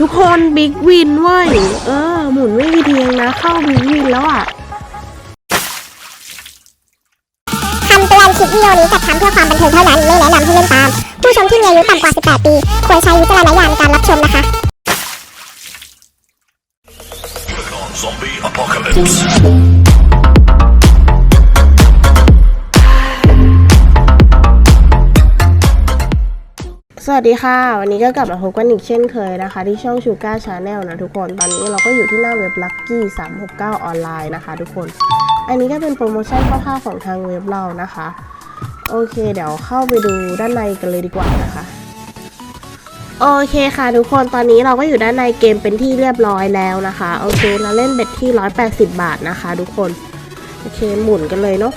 ทุกคนบิ๊กวินเว้ย เออ หมุนไม่มีเทียงนะ เข้าบิ๊กวินแล้วอะคำเตือนคลิปวิดีโอนี้จัดทำเพื่อความบันเทิงเท่านั้น ไม่แนะนำให้เล่นตาม ผู้ชมที่มีอายุต่ำกว่า 18 ปี ควรใช้วิจารณญาณในการรับชมนะคะ Zombie apocalypse. สวัสดีค่ะ วันนี้ก็กลับมาพบกันอีกเช่นเคยนะคะ ที่ช่องชูก้าชาแนลนะทุกคนตอนนี้เราก็อยู่ที่หน้าเว็บ Lucky 369 ออนไลน์นะคะ ทุกคน อันนี้ก็เป็นโปรโมชั่นคร่าวๆของทางเว็บเรานะคะ โอเค เดี๋ยวเข้าไปดูด้านในกันเลยดีกว่านะคะ โอเคค่ะทุกคนตอนนี้เราก็อยู่ด้านในเกมเป็นที่เรียบร้อยแล้วนะคะโอเคเราเล่นเบ็ดที่ 180 บาทนะคะ ทุกคนโอเคหมุนกันเลยเนาะ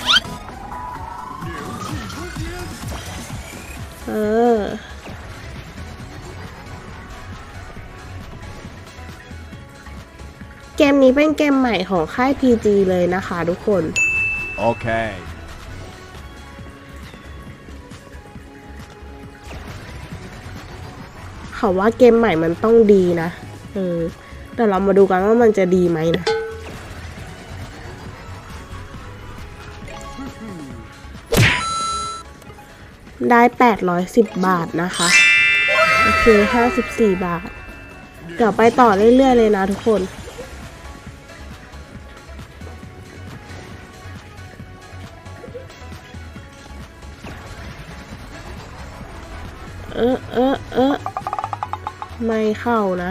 เออ เกมนี้เป็นเกมใหม่ของค่าย PG เลยนะคะทุกคน Okay. เขาว่าเกมใหม่มันต้องดีนะ เออ แต่เรามาดูกันว่ามันจะดีไหมนะ ได้ 810 บาทนะคะ โอเค 54 บาท เดี๋ยวไปต่อเรื่อยๆเลยนะทุกคนเออเออเออไม่เข้านะ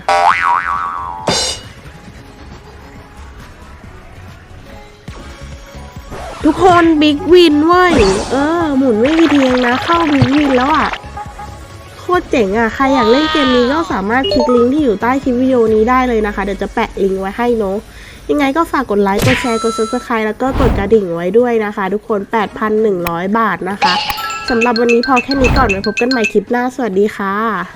ทุกคนบิ๊กวินเว้ย เออ หมุนไม่มีเทียงนะ เข้าบิ๊กวินแล้วอะ โคตรเจ๋งอะ ใครอยากเล่นเกมนี้ก็สามารถคลิกลิงก์ที่อยู่ใต้คลิปวิดีโอนี้ได้เลยนะคะ เดี๋ยวจะแปะลิงก์ไว้ให้เนาะยังไงก็ฝากกดไลค์ กดแชร์ กด subscribe แล้วก็กดกระดิ่งไว้ด้วยนะคะ ทุกคน 8,100 บาทนะคะสำหรับวันนี้พอแค่นี้ก่อนไว้พบกันใหม่คลิปหน้า สวัสดีค่ะ